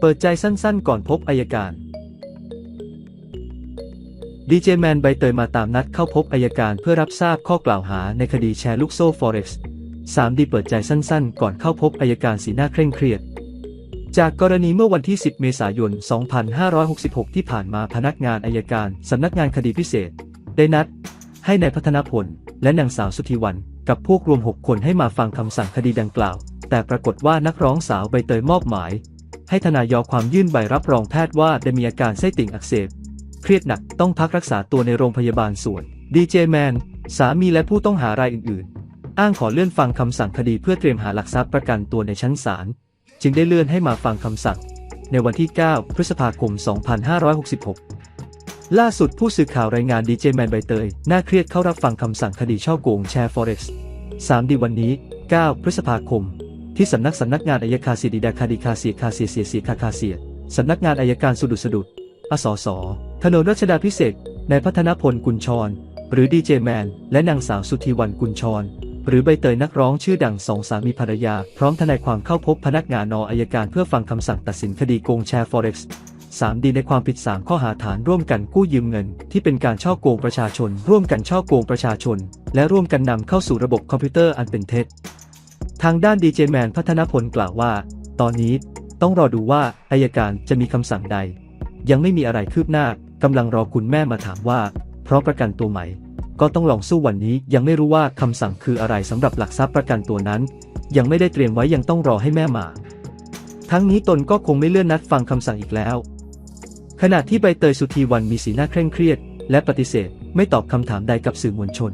เปิดใจสั้นๆ ก่อนพบอายการ ดีเจแมนใบเตยมาตามนัดเข้าพบอายการเพื่อรับทราบข้อกล่าวหาในคดีแชร์ลูกโซ่ Forex 3ดีเปิดใจสั้นๆ ก่อนเข้าพบอายการสีหน้าเคร่งเครียด จากกรณีเมื่อวันที่ 10 เมษายน 2566 ที่ผ่านมาพนักงานอายการสำนักงานคดีพิเศษ ได้นัด ให้นายพัฒนพล และนางสาวสุธีวันกับพวกรวม 6 คนให้มาฟังคำสั่งคดีดังกล่าว แต่ปรากฏว่านักร้องสาวใบเตยมอบหมาย ให้ทนายยอความยื่นใบรับรองแพทย์ว่าได้มีอาการไส้ติ่งอักเสบ เครียดหนักต้องพักรักษาตัวในโรงพยาบาลส่วนดีเจแมนสามีและผู้ต้องหารายอื่นๆ อ้างขอเลื่อนฟังคำสั่งคดีเพื่อเตรียมหาหลักทรัพย์ประกันตัวในชั้นศาลจึงได้เลื่อนให้มาฟังคำสั่ง ในวันที่ 9 พฤษภาคม 2566 ล่าสุดผู้สื่อข่าวรายงานดีเจแมนใบเตยน่าเครียดเข้ารับฟังคำสั่งคดีช่อโกงแชร์ Forex 3ดีวันนี้ 9 พฤษภาคม ที่สำนักสำนักงานอายการสีดีดาคาดีคาเสียคาเสียเสียเสียคาคาเสียสำนักงานอายการสุดุสดุดอสสถนนรัชดาพิเศษนายพัฒนพลกุลชร หรือดีเจแมน และนางสาวสุธีวันกุลชร หรือใบเตยนักร้องชื่อดังสองสามีภรรยา พร้อมทนายความเข้าพบพนักงานนอายการเพื่อฟังคำสั่งตัดสินคดีโกงแชร์ Forex 3ดีในความผิด 3 ข้อหาฐานร่วมกันกู้ยืมเงิน ที่เป็นการช่อโกงประชาชน ร่วมกันช่อโกงประชาชน และร่วมกันนำเข้าสู่ระบบคอมพิวเตอร์อันเป็นเท็จ ทางด้านดีเจแมนพัฒนพลกล่าวว่า ตอนนี้ต้องรอดูว่าอายการจะมีคำสั่งใด ยังไม่มีอะไรคืบหน้ากำลังรอคุณแม่มาถามว่า เพราะประกันตัวไหม ก็ต้องลองสู้วันนี้ยังไม่รู้ว่าคำสั่งคืออะไรสำหรับหลักทรัพย์ประกันตัวนั้น ยังไม่ได้เตรียมไว้ยังต้องรอให้แม่มา ทั้งนี้ตนก็คงไม่เลื่อนนัดฟังคำสั่งอีกแล้ว ขณะที่ใบเตยสุธีวันมีสีหน้าเคร่งเครียด และปฏิเสธไม่ตอบคำถามใดกับสื่อมวลชน